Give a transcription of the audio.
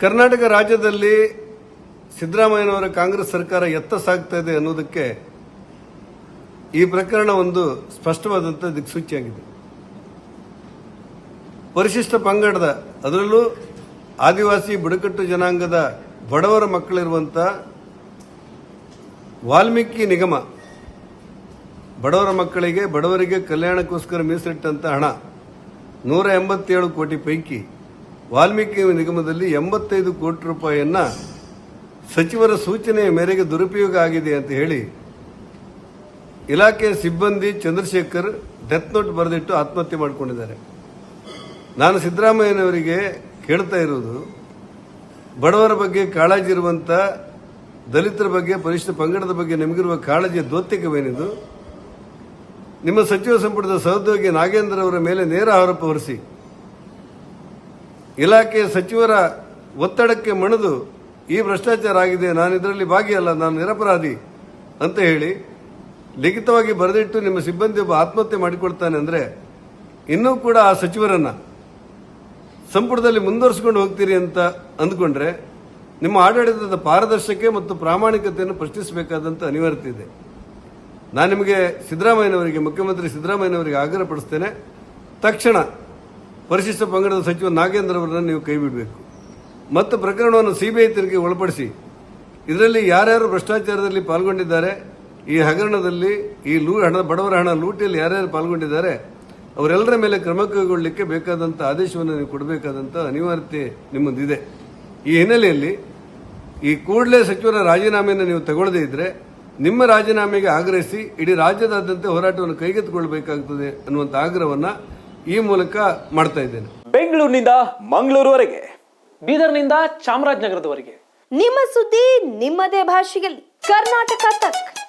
ಕರ್ನಾಟಕ ರಾಜ್ಯದಲ್ಲಿ ಸಿದ್ದರಾಮಯ್ಯನವರ ಕಾಂಗ್ರೆಸ್ ಸರ್ಕಾರ ಎತ್ತ ಸಾಗ್ತಾ ಇದೆ ಅನ್ನೋದಕ್ಕೆ ಈ ಪ್ರಕರಣ ಒಂದು ಸ್ಪಷ್ಟವಾದಂಥ ದಿಕ್ಸೂಚಿಯಾಗಿದೆ. ಪರಿಶಿಷ್ಟ ಪಂಗಡದ ಅದರಲ್ಲೂ ಆದಿವಾಸಿ ಬುಡಕಟ್ಟು ಜನಾಂಗದ ಬಡವರ ಮಕ್ಕಳಿರುವಂಥ ವಾಲ್ಮೀಕಿ ನಿಗಮ ಬಡವರ ಮಕ್ಕಳಿಗೆ ಬಡವರಿಗೆ ಕಲ್ಯಾಣಕ್ಕೋಸ್ಕರ ಮೀಸಲಿಟ್ಟಂತ ಹಣ ನೂರ ಎಂಬತ್ತೇಳು ಕೋಟಿ ಪೈಕಿ ವಾಲ್ಮೀಕಿ ನಿಗಮದಲ್ಲಿ ಎಂಬತ್ತೈದು ಕೋಟಿ ರೂಪಾಯಿಯನ್ನ ಸಚಿವರ ಸೂಚನೆಯ ಮೇರೆಗೆ ದುರುಪಯೋಗ ಆಗಿದೆ ಅಂತ ಹೇಳಿ ಇಲಾಖೆಯ ಸಿಬ್ಬಂದಿ ಚಂದ್ರಶೇಖರ್ ಡೆತ್ ನೋಟ್ ಬರೆದಿಟ್ಟು ಆತ್ಮಹತ್ಯೆ ಮಾಡಿಕೊಂಡಿದ್ದಾರೆ. ನಾನು ಸಿದ್ದರಾಮಯ್ಯನವರಿಗೆ ಕೇಳ್ತಾ ಇರೋದು ಬಡವರ ಬಗ್ಗೆ ಕಾಳಜಿ ಇರುವಂತ ದಲಿತರ ಬಗ್ಗೆ ಪರಿಶಿಷ್ಟ ಪಂಗಡದ ಬಗ್ಗೆ ನಿಮಗಿರುವ ಕಾಳಜಿಯ ದೌತ್ಯಕವೇನಿದು? ನಿಮ್ಮ ಸಚಿವ ಸಂಪುಟದ ಸಹೋದ್ಯೋಗಿ ನಾಗೇಂದ್ರ ಅವರ ಮೇಲೆ ನೇರ ಆರೋಪ ಹೊರಿಸಿ. ಇಲಾಖೆಯ ಸಚಿವರ ಒತ್ತಡಕ್ಕೆ ಮಣಿದು ಈ ಭ್ರಷ್ಟಾಚಾರ ಆಗಿದೆ, ನಾನು ಇದರಲ್ಲಿ ಭಾಗಿಯಲ್ಲ, ನಾನು ನಿರಪರಾಧಿ ಅಂತ ಹೇಳಿ ಲಿಖಿತವಾಗಿ ಬರೆದಿಟ್ಟು ನಿಮ್ಮ ಸಿಬ್ಬಂದಿ ಒಬ್ಬ ಆತ್ಮಹತ್ಯೆ ಮಾಡಿಕೊಡ್ತಾನೆ ಅಂದರೆ ಇನ್ನೂ ಕೂಡ ಆ ಸಚಿವರನ್ನ ಸಂಪುಟದಲ್ಲಿ ಮುಂದುವರಿಸಿಕೊಂಡು ಹೋಗ್ತೀರಿ ಅಂತ ಅಂದ್ಕೊಂಡ್ರೆ ನಿಮ್ಮ ಆಡಳಿತದ ಪಾರದರ್ಶಕತೆ ಮತ್ತು ಪ್ರಾಮಾಣಿಕತೆಯನ್ನು ಪ್ರಶ್ನಿಸಬೇಕಾದಂತ ಅನಿವಾರ್ಯತೆ ಇದೆ. ನಾನು ನಿಮಗೆ ಸಿದ್ದರಾಮಯ್ಯನವರಿಗೆ, ಮುಖ್ಯಮಂತ್ರಿ ಸಿದ್ದರಾಮಯ್ಯನವರಿಗೆ ಆಗ್ರಹಪಡಿಸ್ತೇನೆ. ತಕ್ಷಣ ಪರಿಶಿಷ್ಟ ಪಂಗಡದ ಸಚಿವ ನಾಗೇಂದ್ರ ಅವರನ್ನು ನೀವು ಕೈ ಬಿಡಬೇಕು. ಮತ್ತು ಪ್ರಕರಣವನ್ನು ಸಿಬಿಐ ತನಿಖೆಗೆ ಒಳಪಡಿಸಿ. ಇದರಲ್ಲಿ ಯಾರ್ಯಾರು ಭ್ರಷ್ಟಾಚಾರದಲ್ಲಿ ಪಾಲ್ಗೊಂಡಿದ್ದಾರೆ, ಈ ಹಗರಣದಲ್ಲಿ, ಈ ಲೂ, ಹಣ, ಬಡವರ ಹಣ ಲೂಟಿಯಲ್ಲಿ ಯಾರ್ಯಾರು ಪಾಲ್ಗೊಂಡಿದ್ದಾರೆ, ಅವರೆಲ್ಲರ ಮೇಲೆ ಕ್ರಮ ಕೈಗೊಳ್ಳಲಿಕ್ಕೆ ಬೇಕಾದಂಥ ಆದೇಶವನ್ನು ನೀವು ಕೊಡಬೇಕಾದಂಥ ಅನಿವಾರ್ಯತೆ ನಿಮ್ಮದಿದೆ. ಈ ಹಿನ್ನೆಲೆಯಲ್ಲಿ ಈ ಕೂಡಲೇ ಸಚಿವರ ರಾಜೀನಾಮೆಯನ್ನು ನೀವು ತಗೊಳ್ಳದೇ ಇದ್ದರೆ ನಿಮ್ಮ ರಾಜೀನಾಮೆಗೆ ಆಗ್ರಹಿಸಿ, ಇಡೀ ರಾಜ್ಯದಾದ್ಯಂತ ಹೋರಾಟವನ್ನು ಕೈಗೆತ್ತಿಕೊಳ್ಳಬೇಕಾಗುತ್ತದೆ ಅನ್ನುವಂಥ ಆಗ್ರಹವನ್ನ ಈ ಮೂಲಕ ಮಾಡ್ತಾ ಇದ್ದೇನೆ. ಬೆಂಗಳೂರಿನಿಂದ ಮಂಗಳೂರುವರೆಗೆ ಬೀದರ್ನಿಂದ ಚಾಮರಾಜನಗರದವರೆಗೆ. ನಿಮ್ಮ ಸುದ್ದಿ ನಿಮ್ಮದೇ ಭಾಷೆಯಲ್ಲಿ. ಕರ್ನಾಟಕ ತಕ್.